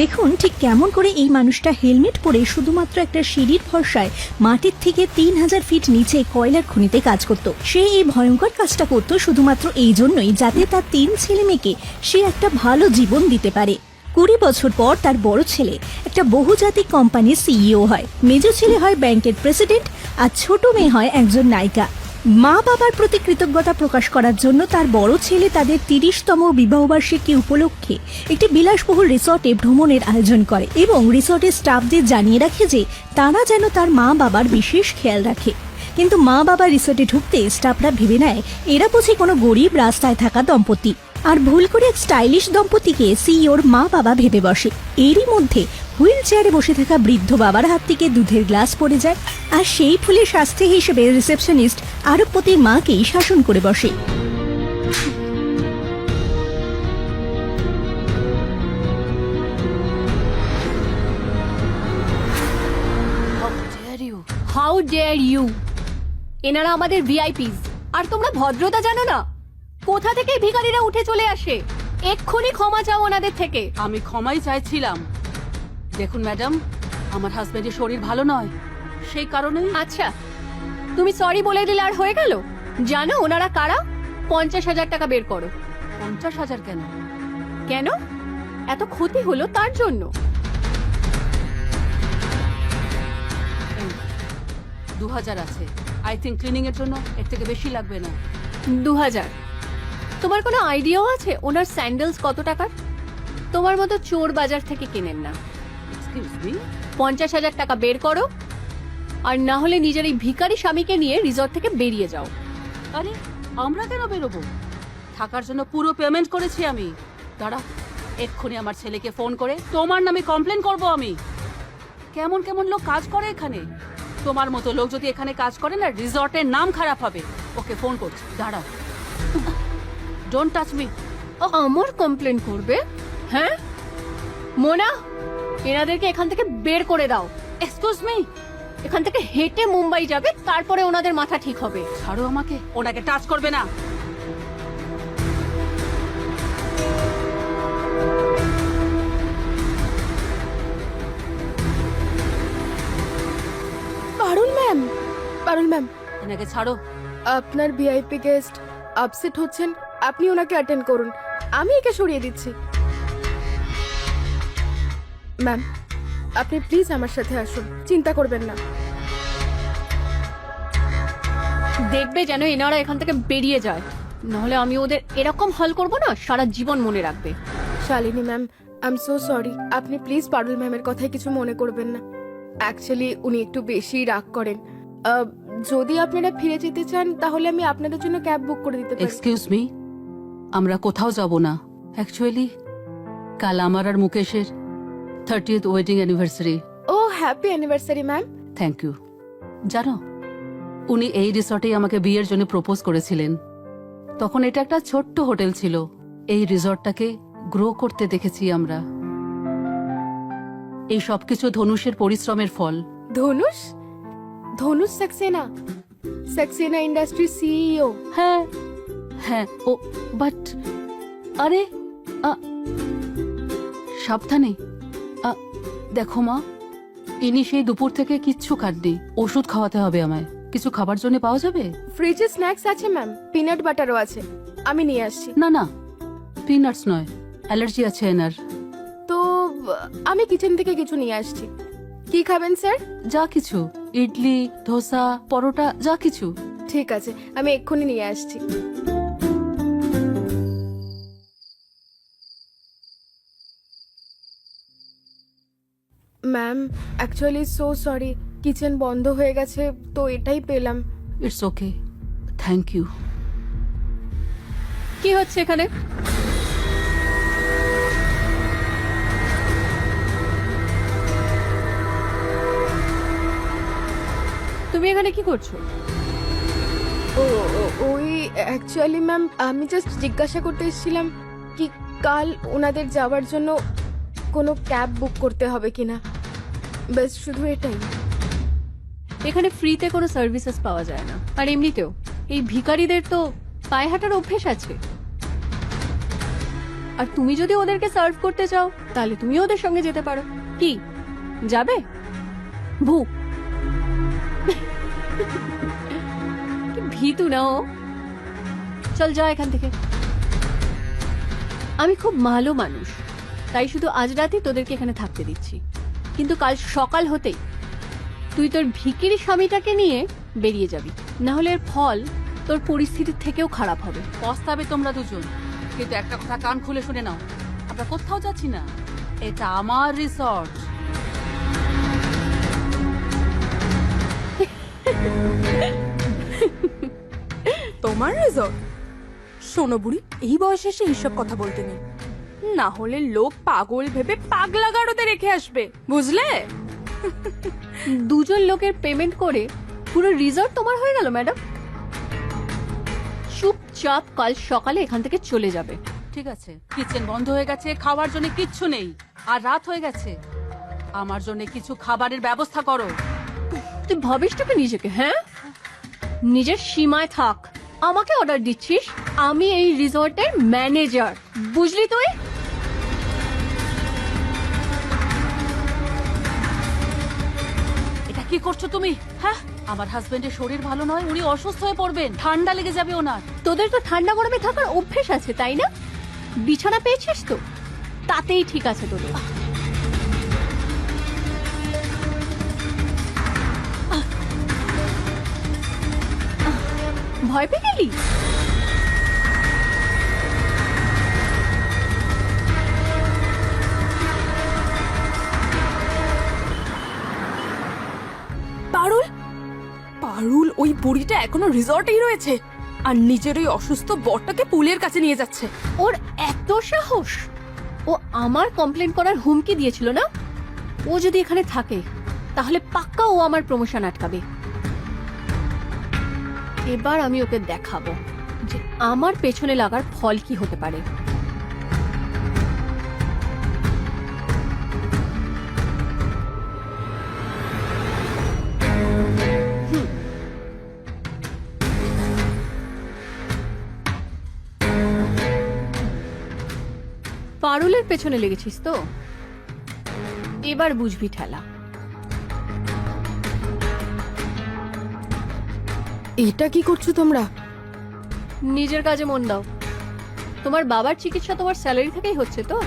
দেখুন ঠিক কেমন করে এই মানুষটা হেলমেট পরে শুধুমাত্র একটা সিঁড়ির ভরসায় মাটির থেকে তিন হাজার ফিট নিচে কয়লার খনিতে কাজ করত। সে এই ভয়ঙ্কর কাজটা করত শুধুমাত্র এই জন্যই যাতে তার তিন ছেলে মেয়েকে সে একটা ভালো জীবন দিতে পারে। কুড়ি বছর পর তার বড় ছেলে, একটা বহুজাতিক কোম্পানির সিইও হয়। মেজ ছেলে হয় ব্যাংকের প্রেসিডেন্ট আর ছোট মেয়ে হয় একজন নায়িকা। মা বাবার প্রতি কৃতজ্ঞতা প্রকাশ করার জন্য তার বড় ছেলে তাদের তিরিশতম বিবাহবার্ষিকী উপলক্ষে একটি বিলাসবহুল রিসর্টে ভ্রমণের আয়োজন করে এবং রিসর্টের স্টাফদের জানিয়ে রাখে যে তারা যেন তার মা বাবার বিশেষ খেয়াল রাখে। কিন্তু মা বাবা রিসর্টে ঢুকতে স্টাফরা ভেবে নেয়, এরা বুঝি কোনো গরিব রাস্তায় থাকা দম্পতি। আর ভুল করে এক স্টাইলিশ দম্পতিকে সিইওর মা বাবা ভেবে বসে। এরই মধ্যে হুইল চেয়ারে বসে থাকা বৃদ্ধ বাবার হাত থেকে দুধের গ্লাস পড়ে যায় আর সেই ফুলের শাস্তি হিসেবে রিসেপশনিস্ট আরবপতির মাকেই শাসন করে বসে। হাউ ডেয়ার ইউ এনারা আমাদের ভিআইপিস আর তোমরা ভদ্রতা জানো না? কোথা থেকে ভিখারিরা উঠে চলে আসে? এক্ষুনি ক্ষমা চাও ওনাদের থেকে। আমি ক্ষমাই চাইছিলাম। দেখুন ম্যাডাম আমার হাজবেন্ডের শরীর ভালো নয়। সেই কারণেই আচ্ছা তুমি সরি বলে দিলে আর হয়ে গেল? জানো ওনারা কারা? পঞ্চাশ হাজার টাকা বের করো। পঞ্চাশ হাজার কেন? কেন? এত ক্ষতি হলো তার জন্য। দু হাজার আছে। আই থিঙ্ক ক্লিনিং এর জন্য এর থেকে বেশি লাগবে না। দু হাজার। তোমার কোনো আইডিয়াও আছে? ওনার স্যান্ডেলস কত টাকার? তোমার মতো চোর বাজার থেকে কেনেন না। পঞ্চাশ হাজার টাকা বের করো। আর না হলে নিজের এই ভিখারি স্বামীকে নিয়ে রিসর্ট থেকে বেরিয়ে যাও। আরে আমরা কেন বেরোবো? থাকার জন্য পুরো পেমেন্ট করেছি আমি। দাঁড়া এক্ষুনি আমার ছেলেকে ফোন করে তোমার নামে কমপ্লেন করব আমি। কেমন কেমন লোক কাজ করে এখানে? তোমার মতো লোক যদি এখানে কাজ করে না রিসর্টের নাম খারাপ হবে। ওকে ফোন করছি। দাঁড়াও ডোন্ট টাচ মি আমার কমপ্লেন করবে? হ্যাঁ? মোনা এনাদেরকে এখান থেকে বের করে দাও। এক্সকিউজ মি এখান থেকে হেঁটে মুম্বাই যাবে তারপরে ওনাদের মাথা ঠিক হবে। ছাড়ো আমাকে। ওনাকে টাচ করবে না। Parul ma'am Parul ma'am. এনাকে ছাড়ো। আপনার ভিআইপি গেস্ট আপসেট হচ্ছেন। আপনি ওনাকে অ্যাটেন্ড করুন। আমি একে সরিয়ে দিচ্ছি। ম্যাম আপনি প্লিজ আমার সাথে আসুন। চিন্তা করবেন না। দেখবে যেন এনারা এখান থেকে বেরিয়ে যায়। নাহলে আমি ওদের এরকম হল করব না সারা জীবন মনে রাখবে। Shalini ma'am I am so sorry আপনি প্লিজ পারুল ম্যামের কথায় কিছু মনে করবেন না। অ্যাকচুয়ালি উনি একটু বেশি রাগ করেন। যদি আপনারা ফিরে যেতে চান তাহলে আমি আপনাদের জন্য ক্যাব বুক করে দিতে পারি। এক্সকিউজ মি আমরা কোথাও যাব না। অ্যাকচুয়ালি কাল আমার আর মুকেশের thirtieth wedding anniversary O happy anniversary ma'am thank you জানো উনি এই রিসর্টেই আমাকে বিয়ের জন্য প্রপোজ করেছিলেন। তখন এটা একটা ছোট্ট হোটেল ছিল। এই রিসর্টটাকে গ্রো করতে দেখেছি আমরা। এই সবকিছু ধনুষের পরিশ্রমের ফল। ধনুষ? ধনুষ সাক্সেনা। সাক্সেনা ইন্ডাস্ট্রি সিইও হ্যাঁ হ্যাঁ ও বাট আরে সাবধানে। দেখো মা ইনি সেই দুপুর থেকে কিচ্ছু খাননি। ওষুধ খাওয়াতে হবে আমায়। কিছু খাবার জন্য পাওয়া যাবে? ফ্রিজে স্ন্যাক্স আছে ম্যাম। পিনাট বাটারও আছে। আমি নিয়ে আসছি। না না পিনাটস নয়। অ্যালার্জি আছে এনার। তো আমি কিচেন থেকে কিছু নিয়ে আসছি। কি খাবেন স্যার? যা কিছু। ইডলি ধোসা পরোটা যা কিছু। ঠিক আছে আমি এক্ষুনি নিয়ে আসছি। Ma'am actually so sorry kitchen বন্ধ হয়ে গেছে তো এটাই পেলাম। ইটস ওকে থ্যাংক ইউ কি হচ্ছে এখানে? তুমি এখানে কি করছ? ও ওই অ্যাকচুয়ালি ম্যাম আমি জাস্ট জিজ্ঞাসা করতে এসেছিলাম কি কাল ওনাদের যাওয়ার জন্য কোনো ক্যাব বুক করতে হবে কিনা। ব্যাস শুধু এটাই। এখানে ফ্রিতে কোনো সার্ভিসেস পাওয়া যায় না। আর এমনিতেও, এই ভিখারিদের তো পায়ে হাঁটার অভ্যেস আছে। আর তুমি যদি ওদেরকে সার্ভ করতে চাও, তাহলে তুমি ওদের সঙ্গে যেতে পারো। কি? যাবে? ভু। ভীতু না ও? চল, যা এখান থেকে। আমি খুব ভালো মানুষ, তাই শুধু আজ রাতেই তোদেরকে এখানে থাকতে দিচ্ছি। কিন্তু কাল সকাল হতেই তুই তোর ভিকিরি স্বামীটাকে নিয়ে বেরিয়ে যাবি। না হলে এর ফল তোর পরিস্থিতির থেকেও খারাপ হবে। পস্তাবে তোমরা দুজন। কিন্তু একটা কথা কান খুলে শুনে নাও। আমরা কোথাও যাচ্ছি না। এটা আমার রিসর্ট। তোমার রিসর্ট? শোনো বুড়ি এই বয়সে এসে এইসব কথা বলতে নেই। না হলে লোক পাগল ভেবে পাগলা গাড়োতে রেখে আসবে বুঝলে? দুজন লোকের পেমেন্ট করে পুরো রিসর্ট তোমার হয়ে গেল ম্যাডাম চুপচাপ কাল সকালে এখান থেকে চলে যাবে। ঠিক আছে কিচেন বন্ধ হয়ে গেছে খাওয়ার জন্য কিচ্ছু নেই আর রাত হয়ে গেছে। আমার জন্য কিছু খাবারের ব্যবস্থা করো। তুই ভাবিসটাকে নিজেকে হ্যাঁ? নিজের সীমায় থাক। আমাকে অর্ডার দিচ্ছিস আমি এই রিসর্টের ম্যানেজার বুঝলি তুই? কি করছ তুমি? হ্যাঁ? আমার হাজবেন্ডের শরীর ভালো নয়, উনি অসুস্থ হয়ে পড়বেন। ঠান্ডা লেগে যাবে ওনার। তোদের তো ঠান্ডা গরমে থাকার অভ্যেস আছে, তাই না? বিছানা পেয়েছিস তো? তাতেই ঠিক আছে তোদের। ভয় পেয়ে গেলি? ওই বুড়িটা এখনও রিসর্টেই রয়েছে। আর নিজের ওই অসুস্থ বরটাকে পুলের কাছে নিয়ে যাচ্ছে। ওর এত সাহস! ও আমার কমপ্লেন করার হুমকি দিয়েছিল না? ও যদি এখানে থাকে, তাহলে পাক্কা ও আমার প্রমোশন আটকাবে। এবার আমি ওকে দেখাবো যে আমার পেছনে লাগার ফল কি হতে পারে। পারুলের পেছনে লেগেছিস তো? এবার বুঝবি ঠেলা। এটা কি করছ তোমরা? নিজের কাজে মন দাও। তোমার বাবার চিকিৎসা তোমার স্যালারি থেকেই হচ্ছে তো?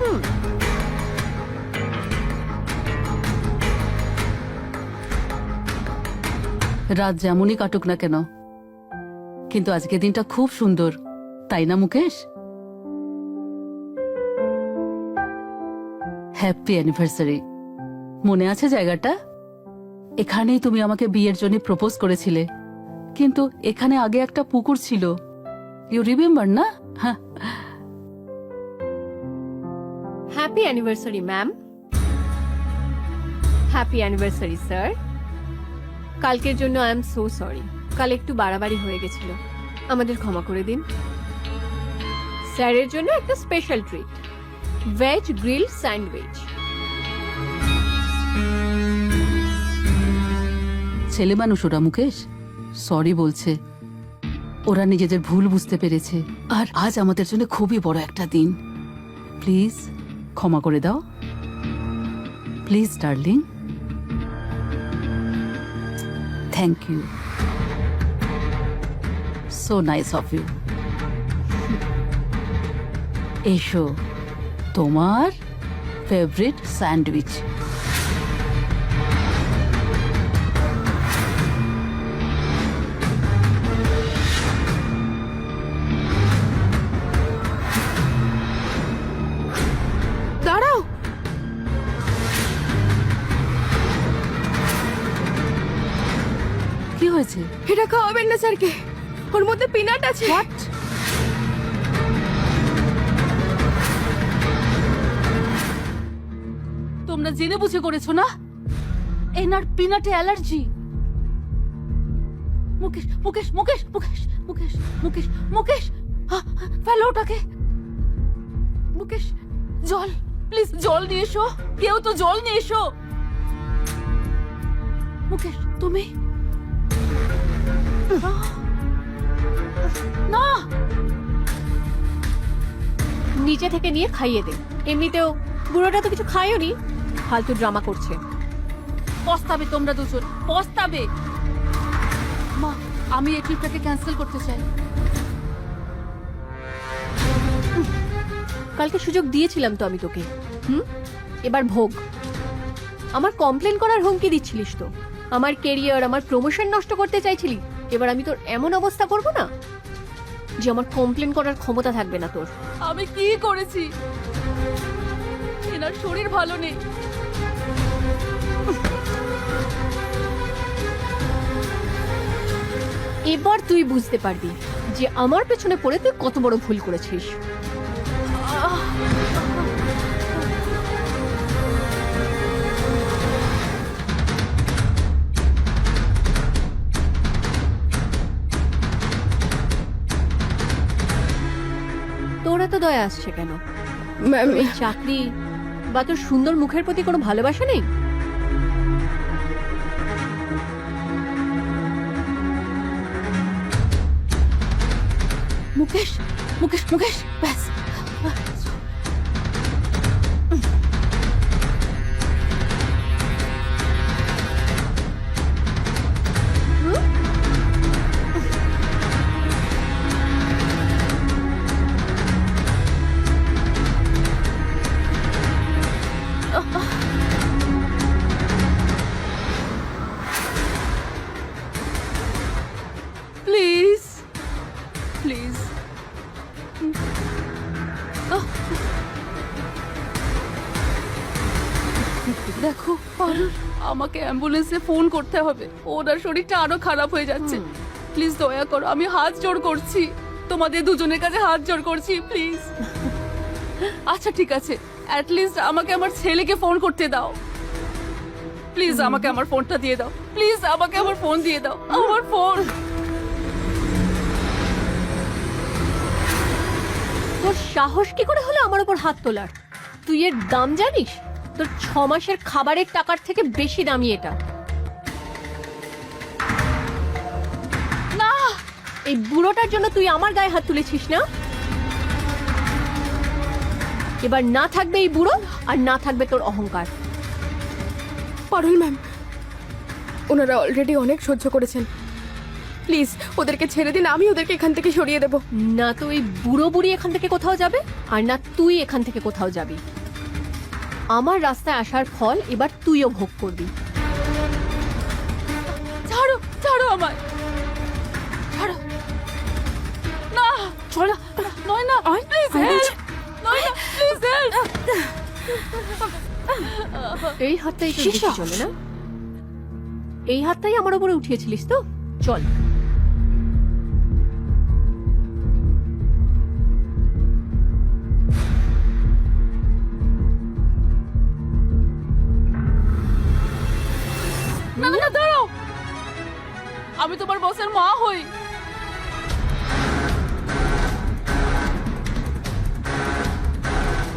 হুম। রাত যেমনই কাটুক না কেন কিন্তু আজকে দিনটা খুব সুন্দর। তাই না, মুকেশ? হ্যাপি অ্যানিভার্সারি মনে আছে জায়গাটা? এখানেই তুমি আমাকে বিয়ের জন্য প্রপোজ করেছিলে। কিন্তু এখানে আগে একটা পুকুর ছিল। ইউ রিমেম্বার না? হ্যাঁ happy anniversary ma'am happy anniversary sir কালকের জন্য আই এম সো সরি কাল একটু বাড়াবাড়ি হয়ে গেছিল। আমাদের ক্ষমা করে দিন। স্যারের জন্য একটা special treat veg grill sandwich ছেলে মানুষ ওরা, মুকেশ। সরি বলছে। ওরা নিজেদের ভুল বুঝতে পেরেছে। আর আজ আমাদের জন্য খুবই বড় একটা দিন। প্লিজ ক্ষমা করে দাও। Please darling thank you so nice of you এসো তোমার ফেভারিট স্যান্ডউইচ দাঁড়াও। কি হয়েছে? এটা খাওয়াবেন না স্যারকে। ওর মধ্যে পিনাট আছে। হোয়াট তোমরা জেনে বুঝে করেছ না? এনার পিনাটে অ্যালার্জি মুকেশ মুকেশ মুকেশ মুকেশ মুকেশ মুকেশ মুকেশ। ফেলো ওটাকে। মুকেশ জল প্লিজ জল নিয়ে এসো। কেউ তো জল নিয়ে এসো। মুকেশ তুমি? না। নিচে থেকে নিয়ে খাইয়ে দে। এমনিতেও বুড়োটা তো কিছু খায়ও নি ফালতু ড্রামা করছে। পস্তাবে তোমরা দুজন, পস্তাবে। মা, আমি এই ট্রিপটাকে ক্যান্সেল করতে চাই। কালকে সুযোগ দিয়েছিলাম তো আমি তোকে। হুম? এবার ভোগ। আমার কমপ্লেন করার হুমকি দিচ্ছিলিস তো। আমার কেরিয়ার আমার প্রমোশন নষ্ট করতে চাইছিলি। এবার আমি তোর এমন অবস্থা করব না? যে আমার কমপ্লেন করার ক্ষমতা থাকবে না তোর। আমি কি করেছি? এনার শরীর ভালো নেই। এবার তুই বুঝতে পারবি যে আমার পেছনে পড়ে তুই কত বড় ভুল করেছিস। তোরা আসছে কেন? ম্যাম এই চাকরি বা তোর সুন্দর মুখের প্রতি কোনো ভালোবাসা নেই? মুকেশ মুকেশ মুকেশ ব্যাস। অ্যাম্বুলেন্সে ফোন করতে হবে। ওনার শরীরটা আরও খারাপ হয়ে যাচ্ছে। প্লিজ দয়া করো আমি হাত জোড় করছি। তোমাদের দুজনের কাছে হাত জোড় করছি প্লিজ। আচ্ছা ঠিক আছে। অ্যাট লিস্ট আমাকে আমার ছেলেকে ফোন করতে দাও। প্লিজ আমাকে আমার ফোনটা দিয়ে দাও। প্লিজ আমাকে আমার ফোন দিয়ে দাও। আমার ফোন। তোর সাহস কি করে হলো আমার উপর হাত তোলার? তুই এর দাম জানিস? তোর ছ মাসের খাবারের টাকার থেকে বেশি দামি এটা। না এই বুড়োটার জন্য তুই আমার গায়ে হাত তুলেছিস না? এবার না থাকবে এই বুড়ো আর না থাকবে তোর অহংকার। পারুল ম্যাম ওনারা অলরেডি অনেক সহ্য করেছেন। প্লিজ ওদেরকে ছেড়ে দিন আমি ওদেরকে এখান থেকে সরিয়ে দেবো। না তো এই বুড়ো বুড়ি এখান থেকে কোথাও যাবে? আর না তুই এখান থেকে কোথাও যাবি? আমার রাস্তায় আসার ফল এবার তুইও ভোগ করবি। ছাড়ো ছাড়ো আমায়। ছাড়ো। না চলো নয় না প্লিজ হেল্প নয় না প্লিজ হেল্প এই হাতটাই তো চলে না? এই হাতটাই আমার উপরে উঠিয়েছিলিস তো? চল। আমি তোমার বসের মা হই।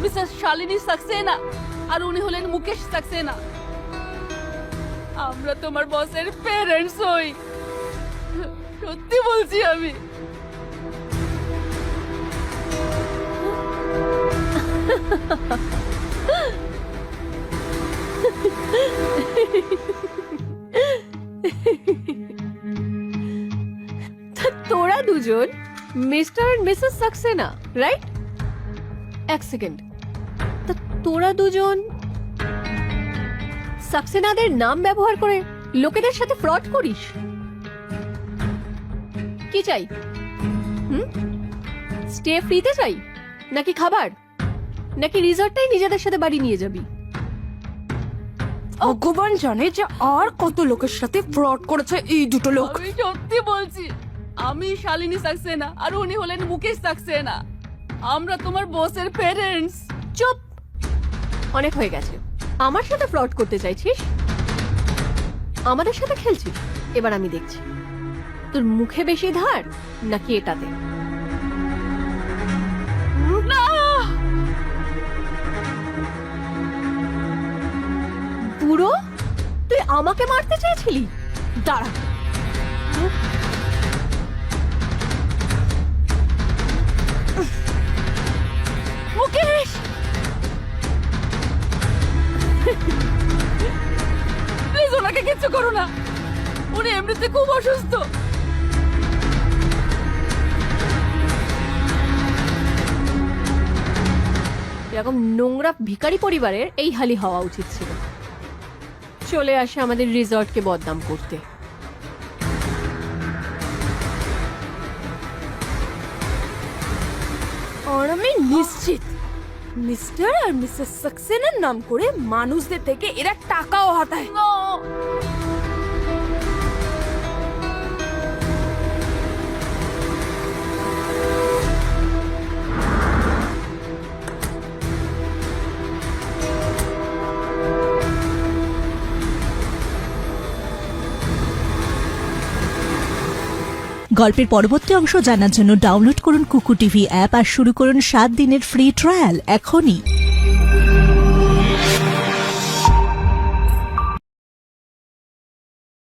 মিসেস শালিনী সাক্সেনা, আর উনি হলেন মুকেশ সাক্সেনা। আমরা তোমার বসের পেরেন্টস হই। সত্যি বলছি আমি। তা দুজন Mr and Mrs Saxena right এক সেকেন্ড। তা তোরা দুজন সাক্সেনাদের নাম ব্যবহার করে লোকেদের সাথে ফ্রড করিস? কি চাই? হুম? স্টে ফ্রিতে চাই? নাকি খাবার? নাকি রিসর্টটাই নিজেদের সাথে বাড়ি নিয়ে যাবি? ভগবান জানে যে আর কত লোকের সাথে ফ্রড করেছে এই দুটো লোক। সত্যি বলছি আমি শালিনী সাক্সেনা আর উনি হলেন মুকেশ সাক্সেনা। আমরা তোমার বসের পেরেন্টস চুপ! অনেক হয়ে গেছে। আমার সাথে ফ্রড করতে চাইছিস? আমাদের সাথে খেলছিস? এবার আমি দেখছি। তোর মুখে বেশি ধার নাকি এটাতে? না! বুড়ো তুই আমাকে মারতে চেয়েছিলি দাঁড়া। প্লিজ ওনাকে করো না। উনি এমনিতে খুব অসুস্থ। এরকম নোংরা ভিকারি পরিবারের এই হালি হওয়া উচিত ছিল। চলে আসে আমাদের রিসর্টকে বদনাম করতে। নিশ্চিত। মিস্টার আর মিসেস সাক্সেনার নাম করে মানুষদের থেকে এরা টাকাও হাতায়। গল্পের পরবর্তী অংশ জানার জন্য ডাউনলোড করুন কুকু টিভি অ্যাপ আর শুরু করুন সাত দিনের ফ্রি ট্রায়াল এখনই।